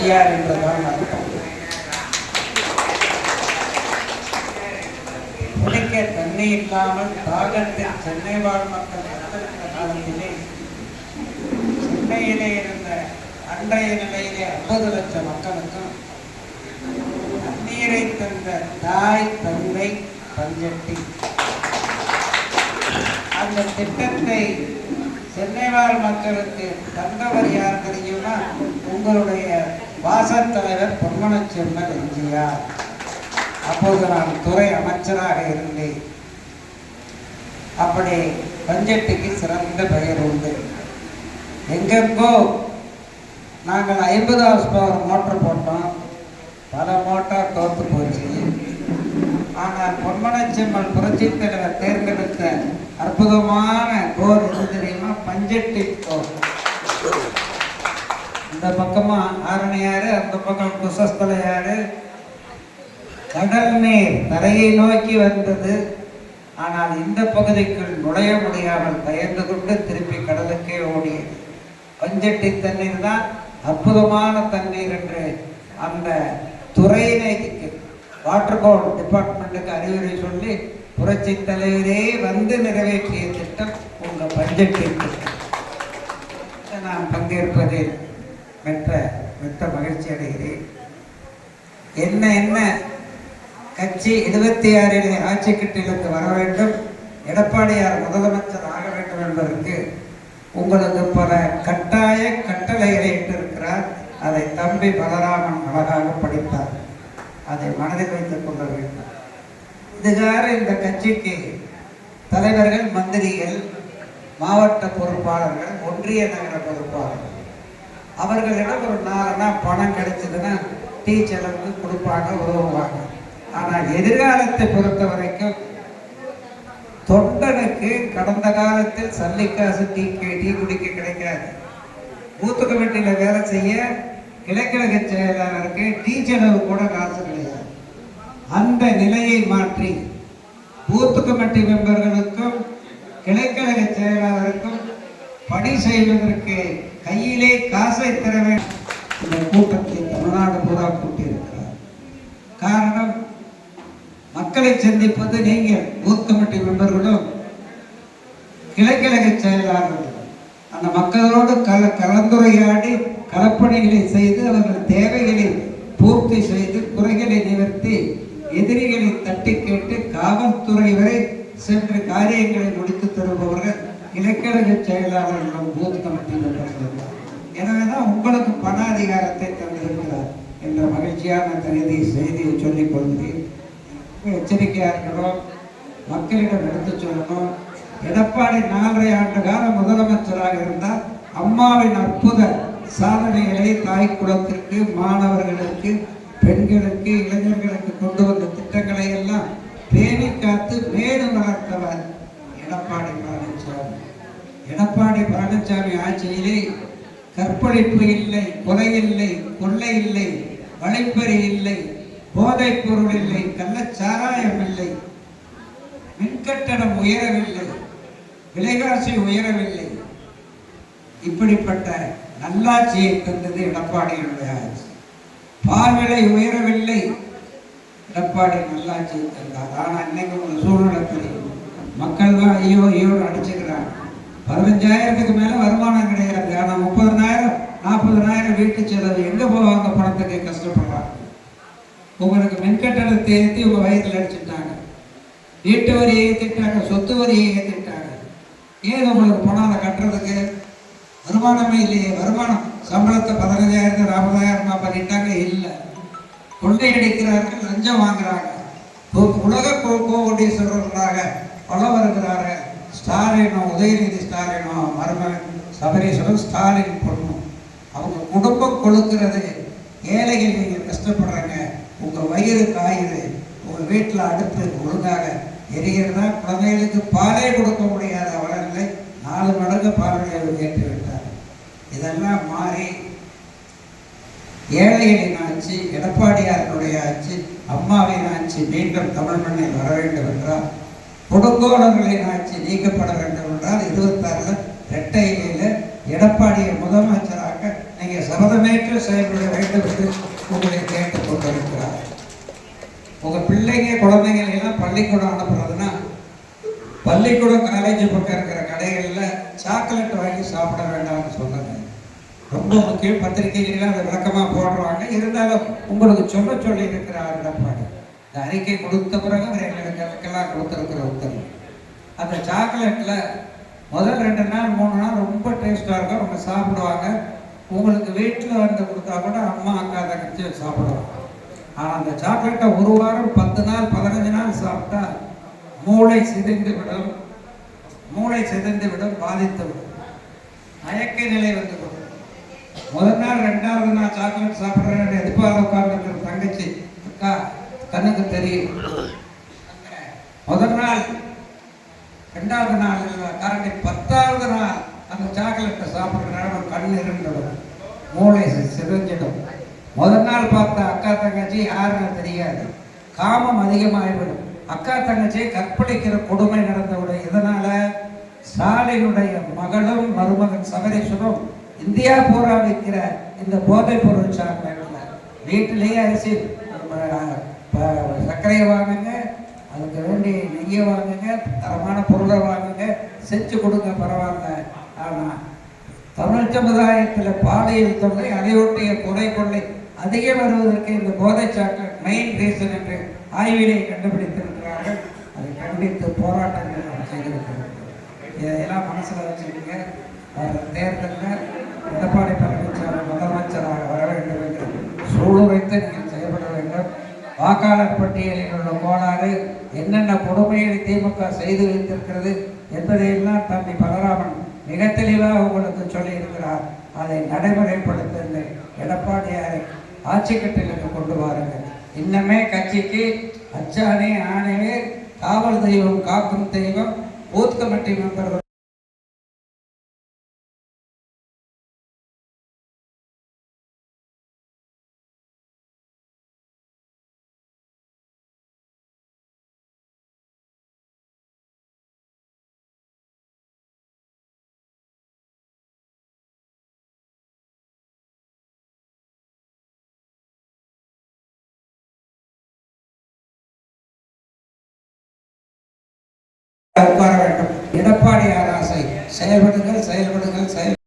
பெரியார் என்றுதான் அர்த்தம் குடிக்க தண்ணி இல்லாமல் தாகத்தில் சென்னை வாழ் மக்கள் காலத்திலே சென்னையிலே இருந்த அன்றைய நிலையிலே ஐம்பது லட்சம் மக்களுக்கும் தண்ணீரை தந்த தாய் தந்தை பஞ்சட்டி. அந்த திட்டத்தை சென்னை வாழ் மக்களுக்கு தந்தவர் யார் தெரியுமா? உங்களுடைய வாசல் தலைவர் பொன்மனச் செம்மல் எம்ஜிஆர். அப்போது நான் துறை அமைச்சராக இருந்தேன். அப்படி பஞ்சட்டிக்கு சிறந்த பெயர் உண்டு. எங்கெங்கோ நாங்கள் ஐம்பது ஹவர்ஸ் பவர் மோட்டர் போட்டோம். பல மோட்டார் தோத்து போச்சு. ஆனால் பொன்மனச்செம்மல் புரட்சி தலைவர் தேர்ந்தெடுத்த அற்புதமான கோர் எது தெரியுமா? பஞ்சட்டி கோர் இந்த பக்கமா ஆரணியாறு அந்த பக்கம் குசஸ்தலையாறு கடல் நீர் தரையை நோக்கி வந்தது. ஆனால் இந்த பகுதிக்குள் நுழைய முடியாமல் பயந்து கொண்டு திருப்பி கடலுக்கே ஓடியது. பஞ்சட்டி தண்ணீர் தான் அற்புதமான தண்ணீர் என்று அந்த துறையினைக்கு வாட்டர் போர்டு டிபார்ட்மெண்ட்டுக்கு அறிவுரை சொல்லி புரட்சி தலைவரே வந்து நிறைவேற்றிய திட்டம் உங்கள் பஞ்சட்டி திட்டம். நான் பங்கேற்பதில் பெற்ற மெத்த மகிழ்ச்சி அடைகிறேன். என்ன என்ன? கட்சி இருபத்தி ஆறிலே ஆட்சி கட்டிலுக்கு வர வேண்டும். எடப்பாடியார் முதலமைச்சர் ஆக வேண்டும் என்பதற்கு உங்களுக்கு பல கட்டாய கட்டளைகளை இட்டிருக்கிறார். அதை தம்பி பலராமன் அழகாக படித்தார். அதை மனதில் வைத்துக் கொள்ள வேண்டும். இதுகார இந்த கட்சிக்கு தலைவர்கள் மந்திரிகள் மாவட்ட பொறுப்பாளர்கள் ஒன்றிய நகர பொறுப்பாளர்கள் அவர்களிடம் ஒரு நாலனா பணம் கிடைச்சதுன்னா டீ செலவுக்கு கொடுப்பாங்க உதவுவாங்க. ஆனால் எதிர்காலத்தை பொறுத்த வரைக்கும் தொண்டனுக்கு கடந்த காலத்தில் சல்லிக்காசு டீ டீ குடிக்க கிடைக்காது. பூத்து கமிட்டியில் வேலை செய்ய கிழக்கிழக செயலாளருக்கு டீ செலவு கூட காசு கிடையாது. அந்த நிலையை மாற்றி பூத்து கமிட்டி மெம்பர்களுக்கும் கிழக்கிழக செயலாளருக்கும் பணி செய்வதற்கு கையிலே காசை தர வேண்டும் இந்த கூட்டத்தை தமிழ்நாடு பூரா கூட்டியிருக்கிறார். காரணம் மக்களை சந்திப்பது நீங்கள் பூத் கமிட்டி மெம்பர்களும் கிழக்கிழக செயலாளர்கள் அந்த மக்களோடு கல கலந்துரையாடி கலப்பணிகளை செய்து அவர்கள் தேவைகளை பூர்த்தி செய்து குறைகளை நிவர்த்தி எதிரிகளை தட்டி கேட்டு காவல்துறை வரை சென்று காரியங்களை முடித்து தருபவர்கள் இலக்கழக செயலாளர்களும் பூத் கமிட்டி எனவே தான் உங்களுக்கு பண அதிகாரத்தை தந்திருக்கிறார் என்ற மகிழ்ச்சியான தகுதி செய்தியை சொல்லிக் கொள்கிறேன் எச்சரிக்கையாக இருக்கணும். மக்களிடம் எடுத்து சொல்லணும். எடப்பாடி நாலரை ஆண்டு காலம் முதலமைச்சராக இருந்தால் அம்மாவின் அற்புத சாதனைகளை தாய் குலத்திற்கு மாணவர்களுக்கு பெண்களுக்கு இளைஞர்களுக்கு கொண்டு வந்த திட்டங்களை எல்லாம் பேணி காத்து மேலும் வளர்த்தவர் எடப்பாடி பழனிசாமி. எடப்பாடி பழனிசாமி ஆட்சியிலே கற்பழிப்பு இல்லை கொலை இல்லை கொள்ளை இல்லை வழிப்பறி இல்லை போதைப் பொருள் இல்லை கள்ளச்சாராயம் இல்லை மின்கட்டணம் உயரவில்லை விலைவாசி உயரவில்லை. இப்படிப்பட்ட நல்லாட்சியை தந்தது எடப்பாடியினுடைய ஆட்சி. பால் விலை உயரவில்லை. எடப்பாடி நல்லாட்சியை தந்தார் ஆனால் இன்னைக்கு ஒரு சூழ்நிலை ரூபாய் ஐயோ ஐயோ அடிச்சுக்கிறாங்க பதினஞ்சாயிரத்துக்கு மேலே வருமானம் கிடையாது. ஆனால் முப்பதனாயிரம் நாற்பதனாயிரம் வீட்டு செலவு. எங்கே போவாங்க பணத்துக்கு? கஷ்டப்படுறாங்க உங்களுக்கு மின்கட்டணத்தை ஏற்றி உங்க வயதில் அடிச்சுட்டாங்க. வீட்டு வரியை ஏற்றிட்டாங்க சொத்து வரியை ஏற்றிட்டாங்க ஏன் உங்களுக்கு பணம் அதை கட்டுறதுக்கு? வருமானமே இல்லையே. வருமானம் சம்பளத்தை பதினஞ்சாயிரத்து நாற்பதாயிரமா பண்ணிட்டாங்க? இல்லை. கொள்ளையடிக்கிறார்கள் லஞ்சம் வாங்குறாங்க. உ- உலக கோ- கோடீஸ்வரர்களாக புலவர் இருக்கிறார ஸ்டாலினும் உதயநிதி ஸ்டாலினும் மருமகன் சபரீஸ்வரன் ஸ்டாலின் பொண்ணு. அவங்க குடும்பம் கொழுக்கிறது ஏழைகள் நீங்கள் கஷ்டப்படுறாங்க. உங்க வயிறு காயுது. உங்க வீட்டில் அடுப்பு ஒழுங்காக எரிகிறதா குழந்தைகளுக்கு பாலே கொடுக்க முடியாத அவலங்களை நாலு மடங்கு பார்வையாளர் ஏற்றி விட்டார் இதெல்லாம் மாறி ஏழைகளின் ஆட்சி எடப்பாடியாரனுடைய ஆட்சி அம்மாவின் ஆட்சி மீண்டும் தமிழ் மண்ணில் வர வேண்டும் என்றால் கொடுங்கோலர்களின் ஆட்சி நீக்கப்பட வேண்டும் என்றால் இருபத்தாறுல இரட்டை எடப்பாடியை முதலமைச்சராக நீங்கள் சபதமேற்று செயல்பட வேண்டும் என்று உங்களை கேட்டுக் கொண்டிருக்கிறார். உங்கள் பிள்ளைங்க குழந்தைங்களை எல்லாம் பள்ளிக்கூடம் அனுப்புறதுன்னா பள்ளிக்கூடம் காலேஜ் பக்கம் இருக்கிற கடைகளில் சாக்லேட் வாங்கி சாப்பிட வேண்டாம்னு சொன்னாங்க ரொம்ப முக்கியம். பத்திரிகைகள்லாம் அதை விளக்கமாக போடுறாங்க. இருந்தாலும் உங்களுக்கு சொல்ல சொல்லி இருக்கிறார் எடப்பாடி. இந்த அறிக்கை கொடுத்த பிறகு அவர் எங்களுக்கெல்லாம் கொடுத்துருக்கிற உத்தரவு. அந்த சாக்லேட்டில் முதல் ரெண்டு நாள் மூணு நாள் ரொம்ப டேஸ்ட்டாக இருக்கும். அவங்க சாப்பிடுவாங்க. உங்களுக்கு வீட்டில் வந்து கொடுத்தா கூட அம்மா அக்கா தங்கச்சி சாப்பிடுவாங்க. ஆனால் அந்த சாக்லேட்டை ஒரு வாரம் பத்து நாள் பதினஞ்சு நாள் சாப்பிட்டா மூளை சிதைந்து விடும். மூளை சிதைந்து விடும் பாதித்து விடும். மயக்க நிலை வந்து முதல் நாள் ரெண்டாவது நாள் சாக்லேட் சாப்பிட்றேன் எதிர்பார்த்து தெரியும் முதல் நாள் ரெண்டாவது நாள் கரண்டி பத்தாவது நாள் அந்த சாக்லேட்டை சாப்பிட்றதுனால நேரம் கண் இருந்தவர் மூளை சி- சிதைஞ்சிடும். முதல் நாள் பார்த்த அக்கா தங்கச்சி யாருன்னு தெரியாது. காமம் அதிகமாகிவிடும். அக்கா தங்கச்சியை கற்பழிக்கிற கொடுமை நடந்தவுடன் இதனால ஸ்டாலினுடைய மகளும் மருமகன் சபரீஸ்வரும் இந்தியா பூரா வைக்கிற இந்த போதைப் பொருள் சாக்லேட்ல வீட்டிலேயே அரிசி சர்க்கரையை வாங்குங்க அதுக்கு வேண்டி நெய்யை வாங்குங்க தரமான பொருளை வாங்குங்க செஞ்சு கொடுங்க பரவாயில்ல. ஆனால் தமிழ் சமுதாயத்தில் பாலியல் தொல்லை அதையொட்டிய கொலை கொள்ளை அதிகம் வருவதற்கு இந்த போதை சாக்லேட் மெயின் ரீசன் என்று ஆய்வினை கண்டுபிடித்திருக்கிறார்கள். அதை கண்டித்து போராட்டங்கள் நாம் செய்திருக்கிறோம் இதையெல்லாம் மனசில் வச்சுக்கிங்க. வர தேர்தலில் எடப்பாடி பழனிசாமி முதலமைச்சராக வர வேண்டும் என்று சூளுரைத்து நீங்கள் வாக்காளர் பட்டியலில் உள்ள கோளாறு என்னென்ன கொடுமைகளை திமுக செய்து வைத்திருக்கிறது என்பதையெல்லாம் தம்பி பலராமன் மிக தெளிவாக உங்களுக்கு சொல்லியிருக்கிறார். அதை நடைமுறைப்படுத்துங்கள். எடப்பாடியாரை ஆட்சி கட்டிலுக்கு கொண்டு வாருங்கள். இன்னமே கட்சிக்கு அச்சானே ஆணையே காவல் தெய்வம் காக்கும் தெய்வம் பூத் கமிட்டி மெம்பர்கள் உட்கார வேண்டும். எடப்பாடி ஆராசை செயல்படுங்கள் செயல்படுங்கள் செயல்